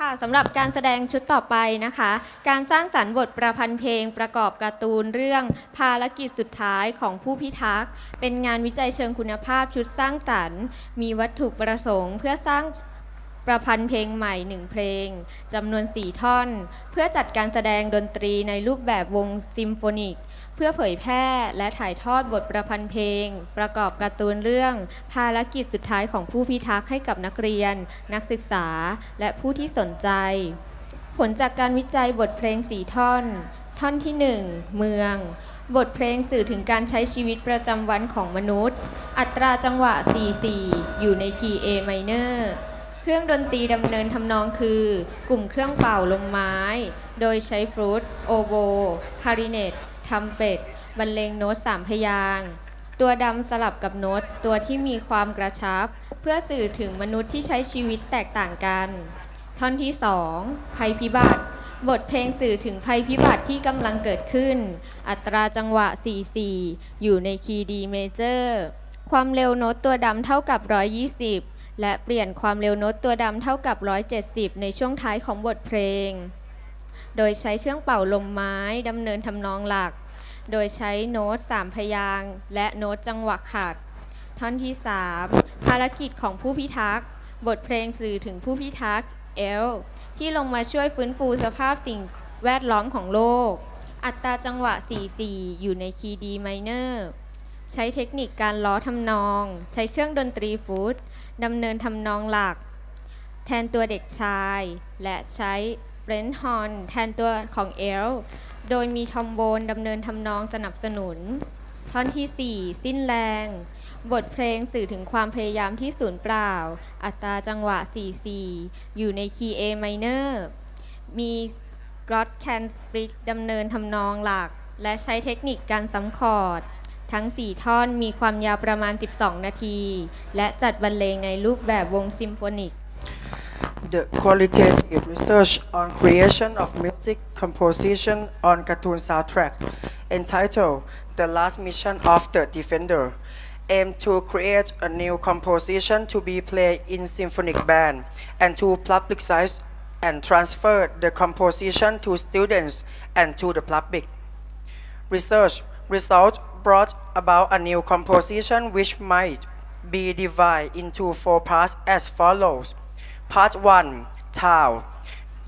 ค่ะสำหรับการแสดงชุดต่อไปนะคะ การสร้างสรรค์บทประพันธ์เพลงประกอบการ์ตูนเรื่องภารกิจสุดท้ายของผู้พิทักษ์ เป็นงานวิจัยเชิงคุณภาพชุดสร้างสรรค์ มีวัตถุประสงค์ เพื่อสร้างประพันธ์เพลงใหม่หนึ่งเพลงจำนวน 4 ท่อน เพื่อจัดการแสดงดนตรีในรูปแบบวงซิมโฟนิก เพื่อเผยแพร่และถ่ายทอดบทประพันธ์เพลง ประกอบการ์ตูนเรื่อง ภารกิจสุดท้ายของผู้พิทักษ์ให้กับนักเรียน นักศึกษา และผู้ที่สนใจ ผลจากการวิจัยบทเพลงสี่ท่อน ท่อนที่ 1 เมือง บทเพลงสื่อถึงการใช้ชีวิตประจำวันของมนุษย์ อัตราจังหวะ 4-4 อยู่ในคีย์ A minor เครื่องดนตรีดำเนินทำนองคือ กลุ่มเครื่องเป่าลมไม้ โดยใช้ฟรุต โอโบ คาริเนต ทัมเป็ด บรรเลงโน้ตสามพยางค์ตัวดำสลับกับโน้ตตัวที่มีความกระชับ เพื่อสื่อถึงมนุษย์ที่ใช้ชีวิตแตกต่างกัน ท่อนที่2ภัยพิบัติ บทเพลงสื่อถึงภัยพิบัติที่กำลังเกิดขึ้น อัตราจังหวะ 4-4 อยู่ในคีย์ D major ความเร็วโน้ตตัวดำเท่ากับ 120 และเปลี่ยนความเร็วโน้ตตัวดำเท่ากับ 170 ในช่วงท้ายของบทเพลง โดยใช้เครื่องเป่าลมไม้ดำเนินทำนองหลัก โดยใช้โน้ตสามพยางค์และโน้ตจังหวะขัดท่อนที่ 3 ภารกิจของผู้พิทักษ์ บทเพลงสื่อถึงผู้พิทักษ์เอลที่ลงมาช่วยฟื้นฟูสภาพสิ่งแวดล้อมของโลก อัตราจังหวะ 4-4 อยู่ในคีย์ D minor ใช้เทคนิคการล้อทำนอง ใช้เครื่องดนตรีฟุตดำเนินทำนองหลัก แทนตัวเด็กชาย และใช้เฟรนช์ฮอนแทนตัวของเอล โดยมีทอมโบนดำเนินทำนองสนับสนุน ท่อนที่ 4 สิ้นแรง บทเพลงสื่อถึงความพยายามที่สูญเปล่า อัตราจังหวะ 4-4 อยู่ในคีย์ A minor มีกรอตแคนสปริกดำเนินทำนองหลัก และใช้เทคนิคการซ้ำคอร์ดทั้ง 4 ท่อนมีความยาวประมาณ 12 นาที และจัดบรรเลงในรูปแบบวงซิมโฟนิก The qualitative research on creation of music composition on cartoon soundtrack entitled The Last Mission of the Defender aimed to create a new composition to be played in symphonic band and to publicize and transfer the composition to students and to the public. Research result brought about a new composition which might be divided into four parts as follows. Part 1 Town.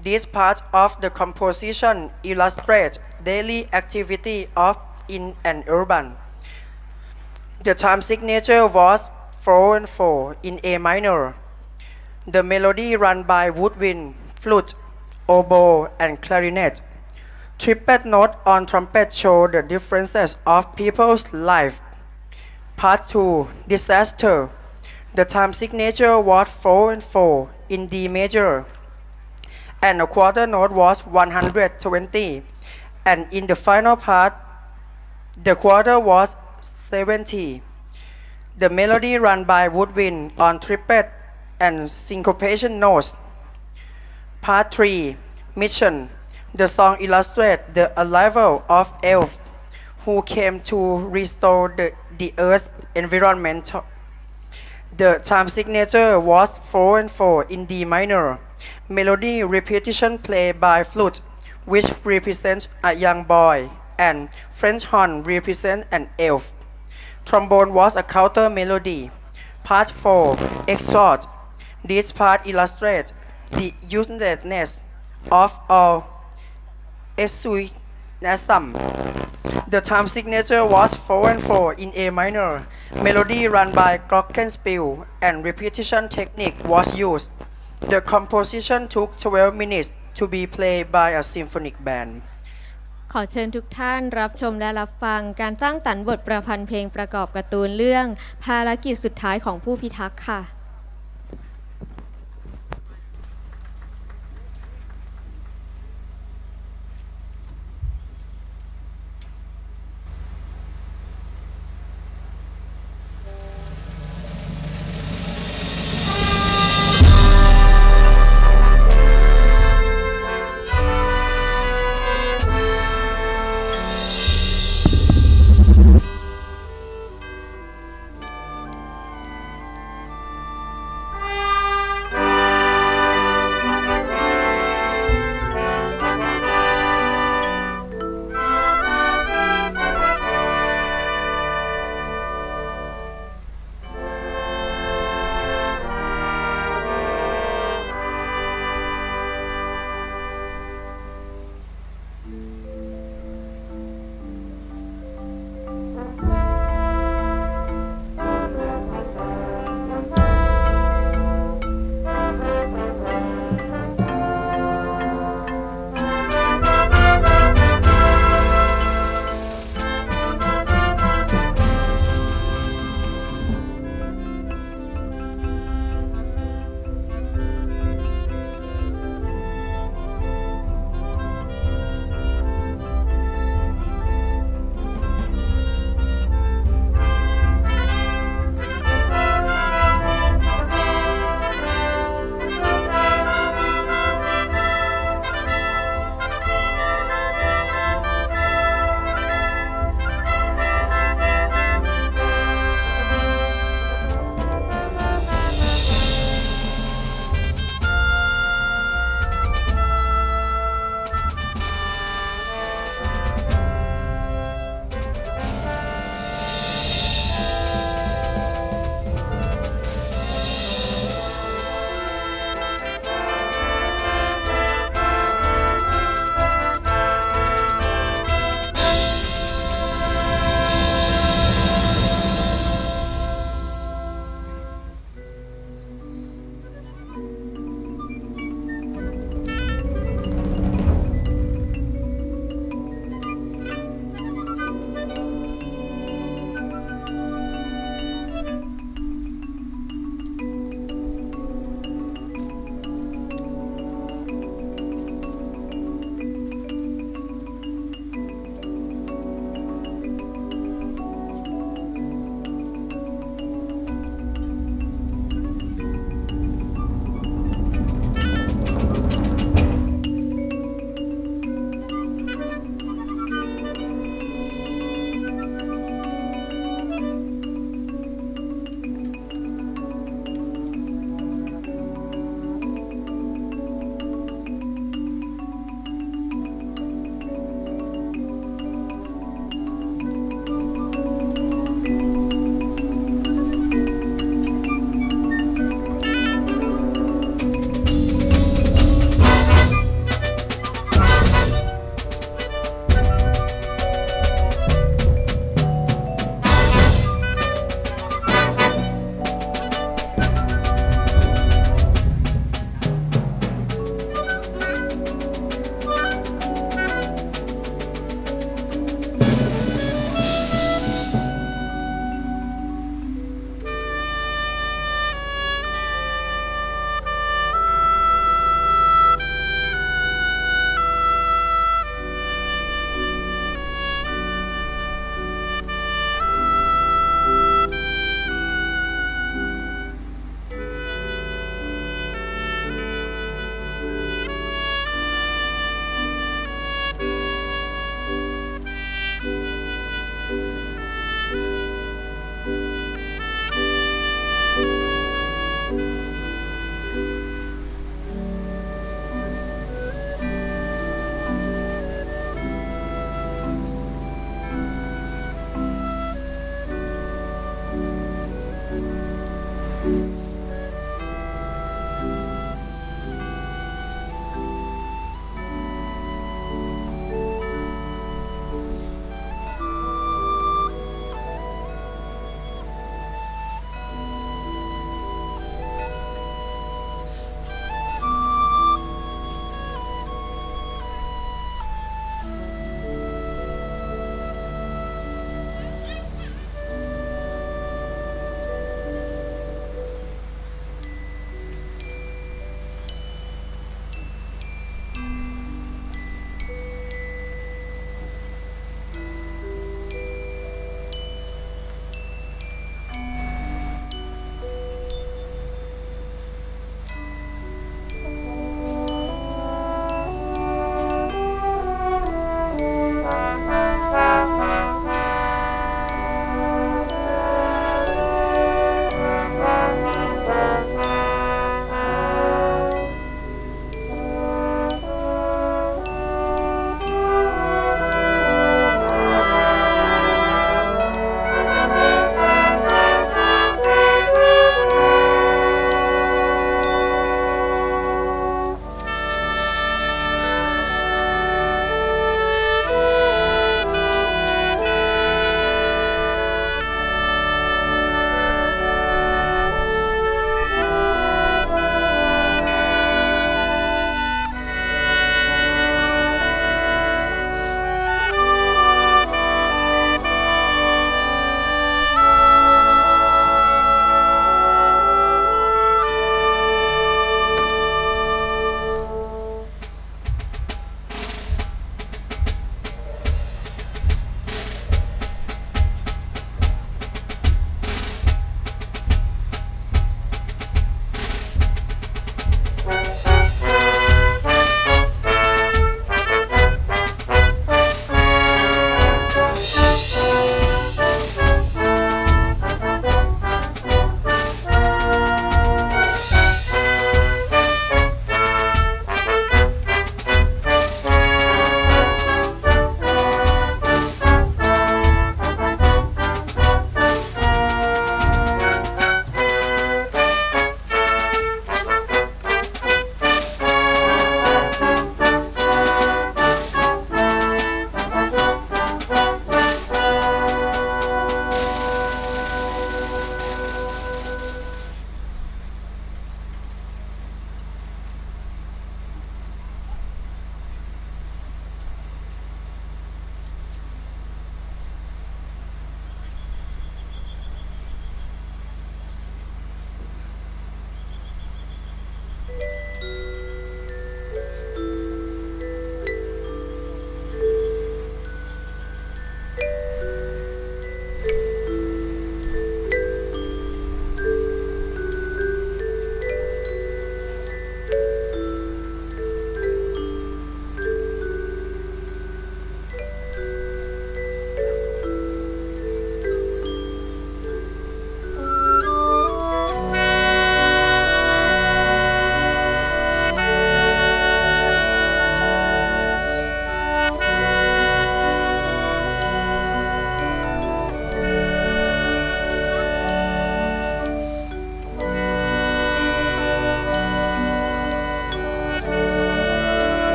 This part of the composition illustrates daily activity of in an urban. The time signature was 4 and 4 in A minor. The melody run by woodwind, flute, oboe, and clarinet. Trumpet note on trumpet show the differences of people's life. Part 2 Disaster. The time signature was 4 and 4 in D major. And the quarter note was 120. And in the final part, the quarter was 70. The melody run by woodwind on triplet and syncopation notes. Part 3 Mission The song illustrates the arrival of elves who came to restore the, the earth's environment. The time signature was 4 and 4 in D minor. Melody repetition played by flute, which represents a young boy, and French horn represents an elf. Trombone was a counter melody. Part 4 Exhort. This part illustrates the uselessness of all enthusiasm. The time signature was 4 and 4 in A minor. Melody run by glockenspiel and repetition technique was used. The composition took 12 minutes to be played by a symphonic band. ขอเชิญทุกท่านรับชมและรับฟังการสร้างสรรค์บทประพันธ์เพลงประกอบการ์ตูนเรื่อง ภารกิจสุดท้ายของผู้พิทักษ์ค่ะ